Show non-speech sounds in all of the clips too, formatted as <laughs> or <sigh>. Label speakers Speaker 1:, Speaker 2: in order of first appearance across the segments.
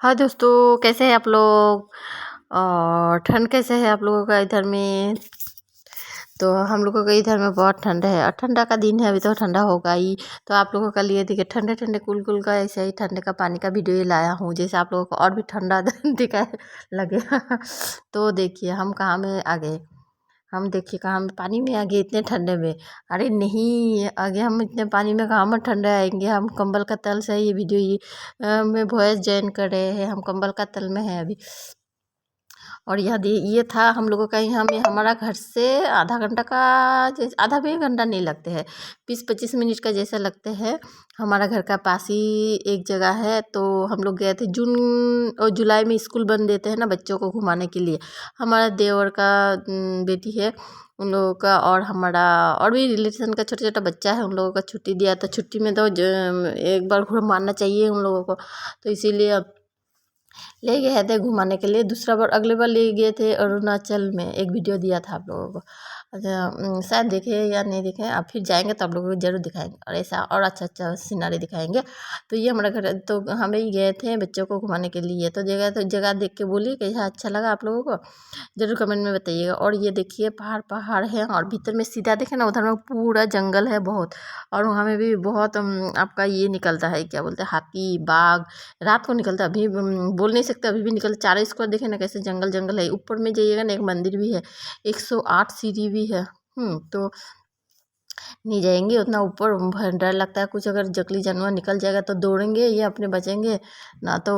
Speaker 1: हाँ दोस्तों, कैसे हैं आप लोग? और ठंड कैसे है आप लोगों का इधर में? तो हम लोगों का इधर में बहुत ठंड है। और ठंडा का दिन है, अभी तो ठंडा होगा ही। तो आप लोगों का लिए देखिए ठंडे ठंडे कुल कुल का ऐसे ही ठंडे का पानी का वीडियो लाया हूँ, जैसे आप लोगों को और भी ठंडा <laughs> दिखाए लगे। तो देखिए, हम कहाँ में आ गए हम देखिए कहाँ पानी में आ गए इतने ठंडे में। अरे नहीं, आगे हम इतने पानी में कहाँ हम ठंडे आएँगे? हम कंबल का तल से ये वीडियो, ये में वॉयस जॉइन कर रहे हैं। हम कंबल का तल में हैं अभी। और यह ये था हम लोगों का यहाँ में हमारा घर से आधा घंटा का आधा भी घंटा नहीं लगते हैं। बीस पच्चीस मिनट का जैसा लगते हैं। हमारा घर का पास ही एक जगह है तो हम लोग गए थे जून और जुलाई में स्कूल बंद देते हैं ना बच्चों को घुमाने के लिए। हमारा देवर का बेटी है, उन लोगों का और हमारा और भी रिलेशन का छोटा छोटा बच्चा है, उन लोगों का छुट्टी दिया तो छुट्टी में तो एक बार घूम मारना चाहिए उन लोगों को। तो इसीलिए ले गए थे घुमाने के लिए। दूसरा बार अगले बार ले गए थे अरुणाचल में एक वीडियो दिया था आप लोगों को। अच्छा शायद देखे या नहीं देखे, आप फिर जाएँगे तो आप लोगों को ज़रूर दिखाएँगे और ऐसा और अच्छा अच्छा सिनारी दिखाएँगे। तो ये हमारा घर तो हम ही गए थे बच्चों को घुमाने के लिए तो जगह तो जगह देख के बोलिए कैसा अच्छा लगा आप लोगों को, ज़रूर कमेंट में बताइएगा। और ये देखिए पहाड़ पहाड़ है और भीतर में सीधा देखे ना, उधर में पूरा जंगल है बहुत, और वहाँ में भी बहुत आपका ये निकलता है, क्या बोलते हैं, हाथी, बाघ, रात को निकलता है, अभी बोल नहीं सकते, अभी भी निकलता चारों इसको देखे ना कैसे जंगल जंगल है, ऊपर में जाइएगा ना एक मंदिर भी है, एक सौ आठ सीढ़ी भी है। तो नहीं जाएँगे उतना ऊपर डर लगता है कुछ अगर जंगली जानवर निकल जाएगा तो दौड़ेंगे या अपने बचेंगे। ना तो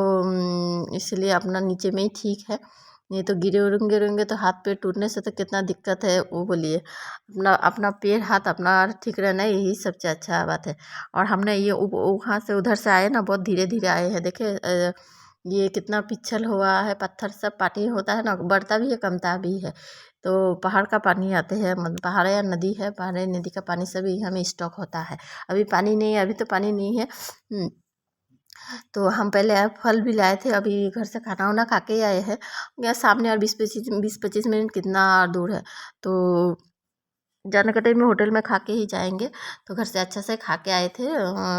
Speaker 1: इसलिए अपना नीचे में ही ठीक है। नहीं तो गिरे उड़ेंगे उड़ेंगे तो हाथ पैर टूटने से तो कितना दिक्कत है, वो बोलिए। अपना अपना पैर, हाथ अपना ठीक रहना यही सबसे अच्छा बात है। और हमने ये वहाँ से उधर से आए ना, बहुत धीरे धीरे आए हैं। देखे ये कितना पिछल हुआ है, पत्थर सब पाटी होता है ना, बढ़ता भी है, कमता भी है। तो पहाड़ का पानी आते हैं पहाड़ या नदी है, पहाड़ या नदी का पानी सभी हमें स्टॉक होता है। अभी पानी नहीं है, अभी तो पानी नहीं है। तो हम पहले फल भी लाए थे, अभी घर से खाना वाना खा के आए हैं। या सामने और बीस पच्चीस बीस पच्चीस मिनट कितना दूर है? तो जाने का टाइम में होटल में खा के ही जाएँगे। तो घर से अच्छा से खा के आए थे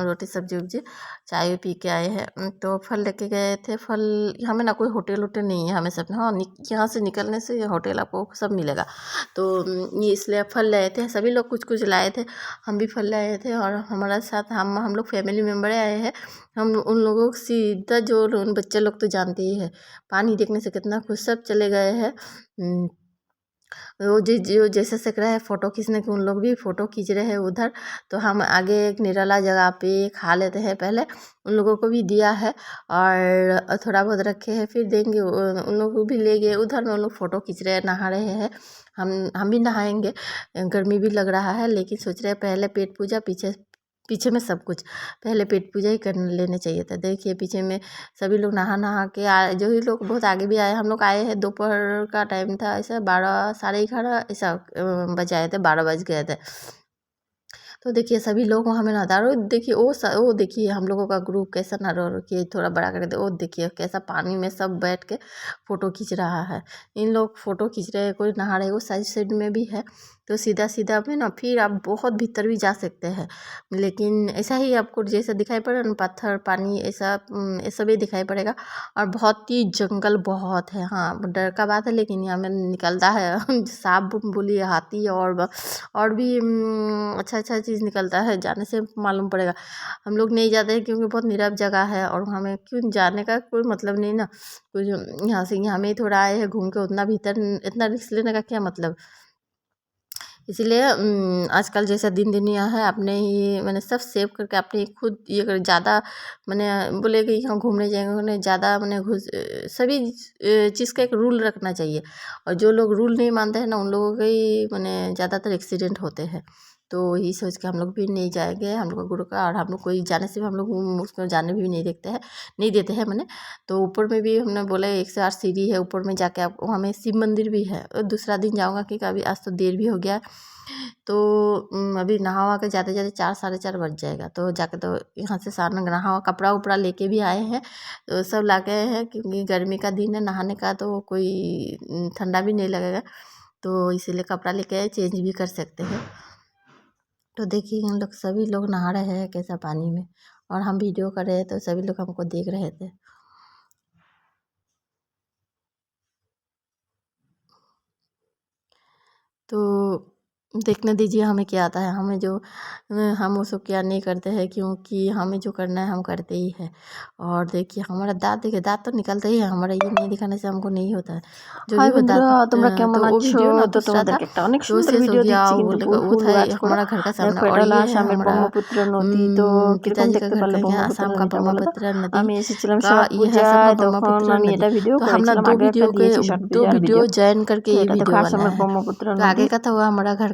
Speaker 1: रोटी सब्ज़ी उब्जी, चाय पी के आए हैं। तो फल लेके गए थे। फल हमें ना कोई होटल वोटल नहीं है, हमें सब हाँ यहाँ से निकलने से होटल आपको सब मिलेगा। तो ये इसलिए फल लाए थे। सभी लोग कुछ कुछ लाए थे। हम भी फल लाए थे और हमारा साथ, हम हम लोग फैमिली मेंबर आए हैं। हम, उन लोगों को सीधा जो बच्चे लोग तो जानते ही है। पानी देखने से कितना खुश, सब चले गए हैं। वो जो जैसे सक रहा है, फ़ोटो खींचने के, उन लोग भी फ़ोटो खींच रहे हैं उधर। तो हम आगे एक निराला जगह पे खा लेते हैं पहले। उन लोगों को भी दिया है और थोड़ा बहुत रखे हैं, फिर देंगे। उन लोग को भी ले गए। उधर में उन लोग फ़ोटो खींच रहे हैं, नहा रहे हैं। हम हम भी नहाएँगे। गर्मी भी लग रहा है, लेकिन सोच रहे पहले पेट पूजा, पीछे पीछे में सब कुछ। पहले पेट पूजा ही कर लेने चाहिए था। देखिए, पीछे में सभी लोग नहा नहा के आए जो ही लोग बहुत आगे भी आए, हम लोग आए हैं, दोपहर का टाइम था, ऐसा बारह, साढ़े ग्यारह, ऐसा बज आए थे, बारह बज गए थे। तो देखिए, सभी लोग वहाँ में नहा रहे देखिए वो वो देखिए, हम लोगों का ग्रुप कैसा नहा रहे थोड़ा बड़ा कर दे वो देखिए, कैसा पानी में सब बैठ के फ़ोटो खींच रहा है। इन लोग फ़ोटो खींच रहे हैं, कोई नहा रहे वो साइड साइड में भी है। तो सीधा सीधा में ना फिर आप बहुत भीतर भी जा सकते हैं। लेकिन ऐसा ही आपको जैसा दिखाई पड़ा ना, पत्थर, पानी ऐसा ऐसा भी दिखाई पड़ेगा। और बहुत ही जंगल बहुत है हाँ डर का बात है, लेकिन यहाँ में निकलता है। <laughs> सांप बोलिए हाथी और और भी अच्छा अच्छा चीज़ निकलता है, जाने से मालूम पड़ेगा। हम लोग नहीं जाते हैं क्योंकि बहुत नीरव जगह है और हमें क्यों जाने का कोई मतलब नहीं ना। कुछ यहाँ से यहाँ में ही थोड़ा आए हैं, घूम के उतना भीतर, इतना रिस्क लेने का क्या मतलब? इसीलिए आजकल जैसा दिन दुनिया है अपने ही, मैंने सब सेव करके अपने खुद ये कर, ज़्यादा मैंने बोले कि यहाँ घूमने जाएँगे, उन्हें ज़्यादा मैंने घुस सभी चीज़ का एक रूल रखना चाहिए। और जो लोग रूल नहीं मानते हैं ना, उन लोगों के ही, मैंने ज़्यादातर एक्सीडेंट होते हैं। तो यही सोच के हम लोग भी नहीं जाएँगे, हम लोग गुरु का और हम लोग कोई जाने से भी हम लोग उसको जाने भी नहीं देखते हैं, नहीं देते हैं मैंने। तो ऊपर में भी हमने बोला एक से आठ सीढ़ी है, ऊपर में जाके आप वहाँ में शिव मंदिर भी है। और दूसरा दिन जाऊँगा क्योंकि अभी आज तो देर भी हो गया। तो अभी नहा वहा के जाते जाते चार, साढ़े चार बज जाएगा। तो जाके तो यहाँ से सारा नहा हुआ कपड़ा उपड़ा लेके भी आए हैं। तो सब ला गए हैं क्योंकि गर्मी का दिन है, नहाने का तो कोई ठंडा भी नहीं लगेगा। तो इसीलिए कपड़ा लेके आए, चेंज भी कर सकते हैं। तो देखिए, हम लोग सभी लोग नहा रहे हैं कैसा पानी में और हम वीडियो कर रहे हैं तो सभी लोग हमको देख रहे थे। तो देखने दीजिए हमें क्या आता है हमें जो हम उसको क्या नहीं करते हैं क्योंकि हमें जो करना है हम करते ही है। और देखिए हमारा दांत देखिए दांत तो निकलता ही है हमारा ये नहीं दिखाने से हमको नहीं होता है। जो भी
Speaker 2: तुम्हारा
Speaker 1: क्या
Speaker 2: मना
Speaker 1: तो हमारा घर का सामने दो वीडियो ज्वाइन करके आगे का था हुआ हमारा घर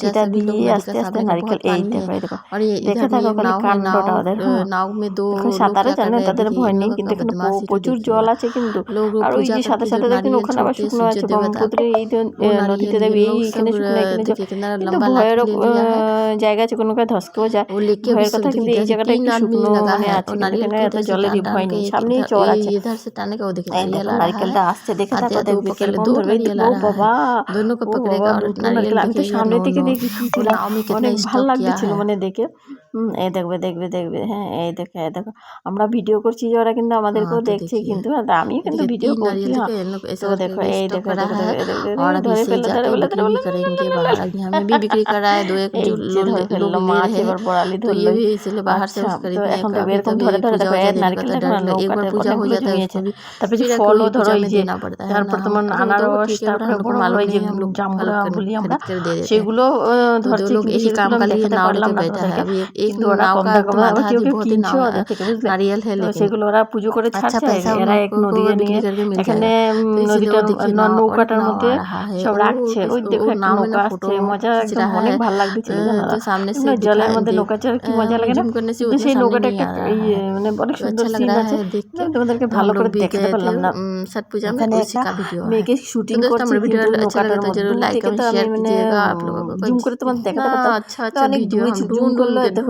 Speaker 1: মাটিটা
Speaker 2: দিয়ে আস্তে আস্তে নারকেল এইতে
Speaker 1: হয়
Speaker 2: দেখো। দেখে থাকো খালি
Speaker 1: কাণ্ডটাও
Speaker 2: দেখো সাঁতারে জানে তাদের ভয় নেই কিন্তু এখানে প্রচুর জল আছে কিন্তু। আর ওই যে সাথে সাথে
Speaker 1: দেখেন
Speaker 2: ওখানে আবার শুকনো আছে ব্রহ্মপুত্রে এই নদীতে দেবে
Speaker 1: এখানে
Speaker 2: শুকনো এখানে কিন্তু ভয়েরও জায়গা আছে কোনো ধসকেও যায়। ভয়ের কথা কিন্তু এই জায়গাটা একটু শুকনো মানে আছে এখানে এত
Speaker 1: জলের
Speaker 2: ভয় নেই।
Speaker 1: সামনে
Speaker 2: চর আছে। নারকেলটা আসছে দেখে
Speaker 1: থাকো
Speaker 2: দেখবে কেরকম ধরবে বাবা আমি তো সামনে থেকে দেখেছিলাম অনেক ভালো লাগতেছিল মানে দেখে। হুম এই দেখবে দেখবে দেখবে হ্যাঁ এই দেখো এই দেখো আমরা ভিডিও করছি যে ওরা কিন্তু আমাদেরকেও দেখছে কিন্তু হ্যাঁ আমি কিন্তু
Speaker 1: ভিডিयो
Speaker 2: करती
Speaker 1: हूँ
Speaker 2: तो
Speaker 1: देखो
Speaker 2: ये देखो
Speaker 1: और अभी से जाके बिक्री करेंगे बाहर यहाँ में भी बिक्री कर रहा है दो एक लोग माछ एक
Speaker 2: बार बोराली
Speaker 1: तो ये भी इसलिए बाहर से
Speaker 2: खरीदते
Speaker 1: हैं
Speaker 2: এখন
Speaker 1: তো
Speaker 2: এরকম ধরে ধরে দেখো এর
Speaker 1: নারকেল একবার পূজা
Speaker 2: হয়ে
Speaker 1: যেতে है
Speaker 2: তারপর যে ফলও ধরো এই যে তারপর তোমার আনারস তারপরে বড়
Speaker 1: ভালো
Speaker 2: এই যে
Speaker 1: জামগুলো
Speaker 2: বলি আমরা সেগুলো ধরছি কিন্তু
Speaker 1: এই
Speaker 2: কাম
Speaker 1: কালিয়ে
Speaker 2: নাও
Speaker 1: लेके बैठा है अभी एक दो
Speaker 2: সেগুলো ওরা পুজো করে এখানে
Speaker 1: নদীটা
Speaker 2: নৌকাটার মধ্যে অনেক ভালো
Speaker 1: লাগছে
Speaker 2: সামনে জলের মধ্যে সেই নৌকাটা একটা মানে অনেক ভালো করে মেয়েকে শুটিং করছে
Speaker 1: ভিডিও अच्छा लगे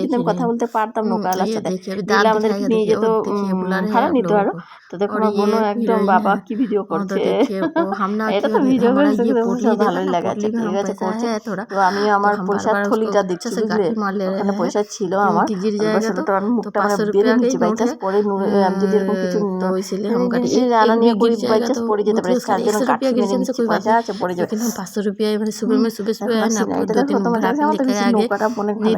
Speaker 2: যেতাম কথা বলতে পারতাম নৌকাওয়ালার সাথে দিলে
Speaker 1: আমাদের
Speaker 2: নিয়ে যেত ভাড়া নিত
Speaker 1: আরও
Speaker 2: তো দেখো আমার বোনও একদম বাবা কি ভিডিও করছে এটা তো ভিডিও করছে ভালোই
Speaker 1: লাগাচ্ছে
Speaker 2: ঠিক আছে করছে তো আমি আমার পয়সার থলিটা দেখছি বুঝলে ওখানে পয়সা ছিল আমার
Speaker 1: সেটা
Speaker 2: আমি মুখটা মানে
Speaker 1: বেড়ে
Speaker 2: নিচ্ছি পরে আমি যদি এরকম কিছু নিয়ে পড়ে যেতে পারে জন্য নিচ্ছি পয়সা আছে পড়ে যাবে
Speaker 1: পাঁচশো রুপিয়া
Speaker 2: মানে
Speaker 1: সুবে সুবে
Speaker 2: সুবে না
Speaker 1: পদ্ধতি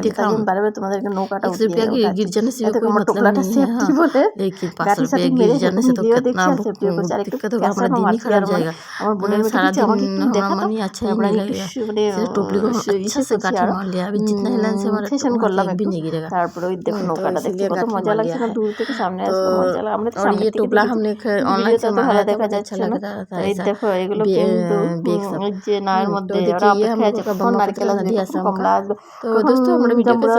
Speaker 2: দেখা বারবার
Speaker 1: তোমাদের
Speaker 2: আমাদেरকে
Speaker 1: नौकाটা उठिए
Speaker 2: गया
Speaker 1: गिर जाने से कोई मतलब नहीं है सेफ्टी बोले देखिए
Speaker 2: पास
Speaker 1: रुपया गिर जाने से तो कितना
Speaker 2: सेफ्टी हो बेचारे
Speaker 1: दिक्कत होगा हमारा दिन ही खराब जाएगा हमारा
Speaker 2: बोले
Speaker 1: सारा दिन हमारा मन ही अच्छा ही नहीं लगेगा सिर्फ टोपली को अच्छा से गाठा मार लिया अभी जितना हिलाने से हमारा फैशन कर
Speaker 2: लगा
Speaker 1: भी नहीं गिरेगा
Speaker 2: তারপরে ওই দেখো নৌকাটা দেখতে কত মজা লাগছে না দূর থেকে সামনে আসতে মজা লাগে আমরা সামনে থেকে
Speaker 1: टोपला हमने ऑनलाइन से मारा देखा
Speaker 2: जाচ্ছে না এই দেখো এগুলো কিন্তু যে নায়ের মধ্যে ওরা
Speaker 1: অপেক্ষা
Speaker 2: আছে কখন নারকেল আসবে কমলা আসবে তো
Speaker 1: দোস্ত আমরা
Speaker 2: ভিডিও
Speaker 1: কাছে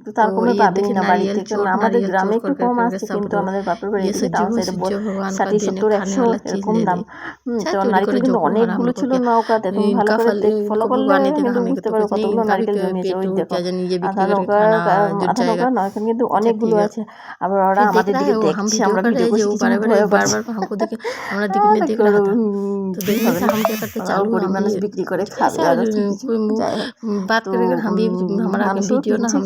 Speaker 2: তো তার
Speaker 1: तो
Speaker 2: কমে
Speaker 1: ये
Speaker 2: পাবেনি
Speaker 1: देखिए
Speaker 2: না বাড়ি
Speaker 1: नारियल
Speaker 2: থেকে
Speaker 1: चोट
Speaker 2: আমাদের
Speaker 1: नारियल
Speaker 2: গ্রামে
Speaker 1: चोट
Speaker 2: একটু
Speaker 1: कर
Speaker 2: কম
Speaker 1: करके
Speaker 2: আসছে
Speaker 1: सब
Speaker 2: কিন্তু আমাদের বাপের বাড়ি
Speaker 1: ये
Speaker 2: থেকে
Speaker 1: सज्जू
Speaker 2: টাউন
Speaker 1: को
Speaker 2: সাইডে
Speaker 1: सज्जू भगवान का
Speaker 2: ষাটি
Speaker 1: दिन है
Speaker 2: সত্তর
Speaker 1: खाने
Speaker 2: একশো
Speaker 1: वाला चीज
Speaker 2: এরকম
Speaker 1: ले
Speaker 2: দাম
Speaker 1: ले
Speaker 2: হুম,
Speaker 1: अच्छा
Speaker 2: তো
Speaker 1: चोरी
Speaker 2: নারকেল
Speaker 1: करे
Speaker 2: কিন্তু
Speaker 1: जो को हमारा
Speaker 2: অনেকগুলো
Speaker 1: हमको
Speaker 2: ছিল
Speaker 1: क्या
Speaker 2: নৌকাতে তুমি ভালো
Speaker 1: इनका
Speaker 2: করে
Speaker 1: फल
Speaker 2: দেখ ফলো
Speaker 1: इनको
Speaker 2: করলে
Speaker 1: भगवान नहीं देगा
Speaker 2: কিন্তু
Speaker 1: हमें
Speaker 2: বুঝতে
Speaker 1: तो
Speaker 2: পারো
Speaker 1: कुछ नहीं
Speaker 2: কতগুলো
Speaker 1: इनका भी
Speaker 2: নারকেল
Speaker 1: क-
Speaker 2: জমিয়েছে
Speaker 1: पेट
Speaker 2: ওই
Speaker 1: वो
Speaker 2: দেখো
Speaker 1: क्या जाने ये
Speaker 2: আধা
Speaker 1: बिक्री करके
Speaker 2: নৌকা
Speaker 1: खाना
Speaker 2: আ-
Speaker 1: जुट
Speaker 2: আধা নৌকা
Speaker 1: जाएगा
Speaker 2: নয় এখানে কিন্তু
Speaker 1: अच्छा
Speaker 2: অনেকগুলো
Speaker 1: ठीक है
Speaker 2: আছে আবার ওরা
Speaker 1: फिर देख
Speaker 2: আমাদের
Speaker 1: रहा
Speaker 2: দিকে
Speaker 1: है वो हम
Speaker 2: দেখছে
Speaker 1: वीडियो
Speaker 2: আমরা
Speaker 1: कर
Speaker 2: ভিডিও
Speaker 1: रहे हैं
Speaker 2: করছি
Speaker 1: जो
Speaker 2: কিছু
Speaker 1: बारे बारे
Speaker 2: ভয়
Speaker 1: बार
Speaker 2: পাচ্ছে
Speaker 1: बार हमको देखे हमारा दिख
Speaker 2: আহ,
Speaker 1: में
Speaker 2: তা
Speaker 1: देख
Speaker 2: করে
Speaker 1: रहा था
Speaker 2: উম,
Speaker 1: तो
Speaker 2: ঠিক
Speaker 1: देखने
Speaker 2: হবে
Speaker 1: से
Speaker 2: না
Speaker 1: हम क्या करते
Speaker 2: ওরাও
Speaker 1: चालू
Speaker 2: গরিব
Speaker 1: हम
Speaker 2: মানুষ
Speaker 1: भी
Speaker 2: বিক্রি করে খাবে
Speaker 1: ऐसा
Speaker 2: আরো ঠিক আছে
Speaker 1: कोई मुंह
Speaker 2: যাই হোক
Speaker 1: बात
Speaker 2: তো
Speaker 1: करेंगे हम भी
Speaker 2: উম,
Speaker 1: हमारा
Speaker 2: মাংসও
Speaker 1: वीडियो ना
Speaker 2: কিনছে
Speaker 1: हम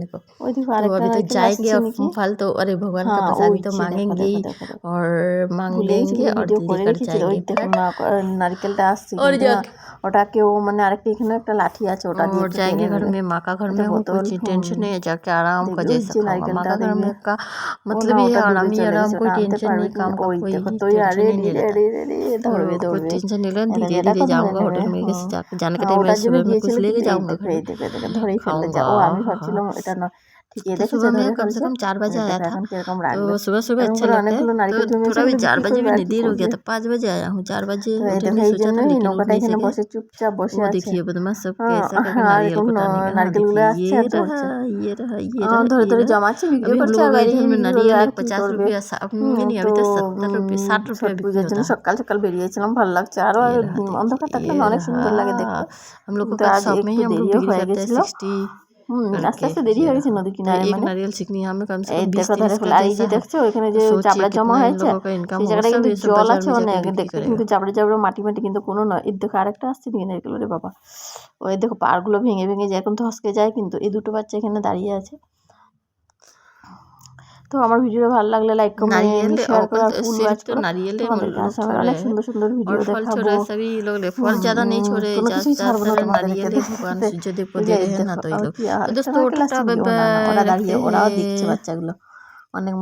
Speaker 1: को
Speaker 2: ওই দেখো
Speaker 1: तो
Speaker 2: আরেকটা
Speaker 1: अभी तो
Speaker 2: নারকেল
Speaker 1: जाएंगे
Speaker 2: আসছে
Speaker 1: और
Speaker 2: নাকি
Speaker 1: फल तो अरे भगवान का
Speaker 2: হ্যাঁ
Speaker 1: प्रसादी तो
Speaker 2: ওইছে দেখো
Speaker 1: मांगेंगे
Speaker 2: দেখো
Speaker 1: ही
Speaker 2: দেখো দেখো
Speaker 1: और मांग
Speaker 2: ভুলে গেছি
Speaker 1: लेंगे
Speaker 2: কিন্তু
Speaker 1: और
Speaker 2: ভিডিও করে
Speaker 1: लेकर
Speaker 2: রেখেছি ওই
Speaker 1: जाएंगे
Speaker 2: দেখো
Speaker 1: घर
Speaker 2: না নারকেলটা আসছে
Speaker 1: और
Speaker 2: কিন্তু না
Speaker 1: जाके
Speaker 2: ওটাকে ও মানে আরেকটা এখানে একটা লাঠি আছে ওটা দিয়ে
Speaker 1: और
Speaker 2: একটু
Speaker 1: जाएंगे
Speaker 2: টেনে
Speaker 1: घर
Speaker 2: নেবে
Speaker 1: में माँ का घर
Speaker 2: এটা
Speaker 1: में हूँ
Speaker 2: বোতল
Speaker 1: कुछ
Speaker 2: হুম
Speaker 1: टेंशन नहीं है जाके आराम का
Speaker 2: দেখবে ওই
Speaker 1: जैसा
Speaker 2: যে
Speaker 1: खाऊंगा माँ
Speaker 2: নারকেলটা
Speaker 1: का घर
Speaker 2: দেখবে
Speaker 1: में का
Speaker 2: ও
Speaker 1: मतलब
Speaker 2: না
Speaker 1: ये
Speaker 2: ওটা
Speaker 1: है
Speaker 2: ডুবে
Speaker 1: आराम ही
Speaker 2: চলে
Speaker 1: आराम
Speaker 2: গেছে
Speaker 1: कोई
Speaker 2: ওটা আনতে
Speaker 1: टेंशन
Speaker 2: পারবে
Speaker 1: नहीं
Speaker 2: কিনা
Speaker 1: काम का
Speaker 2: ওই
Speaker 1: कोई
Speaker 2: দেখো তুই
Speaker 1: टेंशन
Speaker 2: আরে
Speaker 1: ही नहीं
Speaker 2: রে
Speaker 1: रहता
Speaker 2: রে রে রে
Speaker 1: तो
Speaker 2: ধরবে
Speaker 1: कोई
Speaker 2: ধরবে
Speaker 1: टेंशन नहीं लेना
Speaker 2: এই দেখো
Speaker 1: धीरे
Speaker 2: এটা
Speaker 1: धीरे
Speaker 2: ধরে
Speaker 1: जाऊंगा
Speaker 2: নেবে
Speaker 1: होटल में
Speaker 2: হুম
Speaker 1: कैसे जाके जाने के
Speaker 2: হ্যাঁ
Speaker 1: टाइम में
Speaker 2: ওটার জন্য
Speaker 1: सुबह में कुछ
Speaker 2: গিয়েছিল
Speaker 1: लेके
Speaker 2: কিন্তু এই
Speaker 1: जाऊंगा
Speaker 2: দেখো
Speaker 1: घर
Speaker 2: এই
Speaker 1: में
Speaker 2: দেখো এই দেখো ধরেই ফেললে যা
Speaker 1: खाऊंगा
Speaker 2: ও আমি
Speaker 1: हाँ
Speaker 2: ভাবছিলাম এটা না ঠিক এই
Speaker 1: तो
Speaker 2: দেখেছো
Speaker 1: सुबह
Speaker 2: ধরে
Speaker 1: में कम से
Speaker 2: ফেলছে
Speaker 1: कम चार
Speaker 2: ওই
Speaker 1: बजे
Speaker 2: দেখো
Speaker 1: आया था
Speaker 2: এখন কিরকম রাখবে
Speaker 1: तो सुबह सुबह
Speaker 2: এরকম
Speaker 1: अच्छा
Speaker 2: করে
Speaker 1: लगता है
Speaker 2: অনেকগুলো
Speaker 1: तो
Speaker 2: নারকেল জমেছে
Speaker 1: थोड़ा भी
Speaker 2: বলে
Speaker 1: चार
Speaker 2: বিক্রি
Speaker 1: बजे
Speaker 2: করবে
Speaker 1: भी
Speaker 2: আর কি
Speaker 1: देर हो गया
Speaker 2: করবে
Speaker 1: था पाँच बजे आया हूँ चार बजे
Speaker 2: তো এই
Speaker 1: उठने
Speaker 2: দেখো এই
Speaker 1: सोचा था
Speaker 2: জন্যই
Speaker 1: लेकिन उठ
Speaker 2: নৌকাটা
Speaker 1: नहीं
Speaker 2: এখানে
Speaker 1: सके
Speaker 2: বসে চুপচাপ বসে
Speaker 1: वो
Speaker 2: আছে
Speaker 1: देखिए बदमाश सब
Speaker 2: হ্যাঁ
Speaker 1: कैसा करके
Speaker 2: হ্যাঁ আর
Speaker 1: नारियल
Speaker 2: এরকম
Speaker 1: को टानेगा हाँ
Speaker 2: নারকেলগুলো
Speaker 1: देखिए
Speaker 2: আসছে
Speaker 1: ये
Speaker 2: আর ধরছে
Speaker 1: रहा ये रहा ये
Speaker 2: আহ,
Speaker 1: रहा
Speaker 2: ধরে
Speaker 1: ये
Speaker 2: ধরে
Speaker 1: रहा
Speaker 2: জমাচ্ছে বিক্রি
Speaker 1: अभी हम
Speaker 2: করছে
Speaker 1: लोगों
Speaker 2: আর
Speaker 1: के
Speaker 2: বাইরে
Speaker 1: इधर
Speaker 2: গিয়ে
Speaker 1: में
Speaker 2: বিক্রি করবে
Speaker 1: नारियल
Speaker 2: আর
Speaker 1: एक
Speaker 2: কি
Speaker 1: पचास
Speaker 2: করবে
Speaker 1: रुपया सा-
Speaker 2: হুম,
Speaker 1: नहीं
Speaker 2: তো
Speaker 1: अभी तो सत्तर रुपये साठ
Speaker 2: ছট
Speaker 1: रुपया बिक्री
Speaker 2: পুজোর জন্য
Speaker 1: होता है
Speaker 2: সকাল সকাল বেরিয়েছিলাম ভালো লাগছে আরো
Speaker 1: ये रहा
Speaker 2: উম, অন্ধকার
Speaker 1: देखिए
Speaker 2: থাকলে
Speaker 1: ये
Speaker 2: না অনেক সুন্দর লাগে
Speaker 1: रहा
Speaker 2: দেখতে
Speaker 1: हम लोग को
Speaker 2: কিন্তু
Speaker 1: कल
Speaker 2: আজ
Speaker 1: शॉप में ही
Speaker 2: একটু
Speaker 1: हम लोग
Speaker 2: দেরিও
Speaker 1: बिक्री
Speaker 2: হয়ে
Speaker 1: करते हैं
Speaker 2: গেছিল
Speaker 1: सिक्सटी
Speaker 2: হুম দেরি হয়ে গেছে মানে। দেখো দেখছ যে জমা হয়েছে জায়গাটা কিন্তু জল আছে কিন্তু মাটি মাটি কিন্তু কোনো নয়। দেখো আরেকটা আসছে বাবা। ওই দেখো ভেঙে ভেঙে যায় এখন ধসকে যায় কিন্তু এই দুটো বাচ্চা এখানে দাঁড়িয়ে আছে। তো আমার ভিডিও ভালো লাগলে লাইক কমেন্ট
Speaker 1: नारियल
Speaker 2: শেয়ার
Speaker 1: और
Speaker 2: করো আর
Speaker 1: कल
Speaker 2: ফুল
Speaker 1: सिर्फ
Speaker 2: গাছ
Speaker 1: तो
Speaker 2: করো
Speaker 1: नारियल ही
Speaker 2: তোমাদেরকে
Speaker 1: लोग
Speaker 2: আসামে
Speaker 1: छोड़
Speaker 2: অনেক
Speaker 1: रहे हैं
Speaker 2: সুন্দর সুন্দর ভিডিও
Speaker 1: और फल छोड़
Speaker 2: দেখাবো
Speaker 1: रहे हैं सभी लोग ले फल
Speaker 2: হুম,
Speaker 1: ज्यादा नहीं
Speaker 2: উম,
Speaker 1: छोड़े
Speaker 2: কোনো কিছুই ছাড়বো না
Speaker 1: ज्यादातर
Speaker 2: তোমাদেরকে
Speaker 1: नारियल ही भगवान
Speaker 2: দেখতে
Speaker 1: जो देखो
Speaker 2: এই
Speaker 1: दे
Speaker 2: যে
Speaker 1: रहे हैं ना
Speaker 2: দেখো
Speaker 1: तो ये
Speaker 2: আর
Speaker 1: लोग
Speaker 2: কি
Speaker 1: तो
Speaker 2: আরেকটা
Speaker 1: दोस्तों
Speaker 2: নারকেল
Speaker 1: टाटा
Speaker 2: আসছে
Speaker 1: बाय
Speaker 2: ও না না ওরা
Speaker 1: बाय
Speaker 2: দাঁড়িয়ে
Speaker 1: रखते
Speaker 2: ওরাও দেখছে
Speaker 1: हैं
Speaker 2: বাচ্চাগুলো অনেক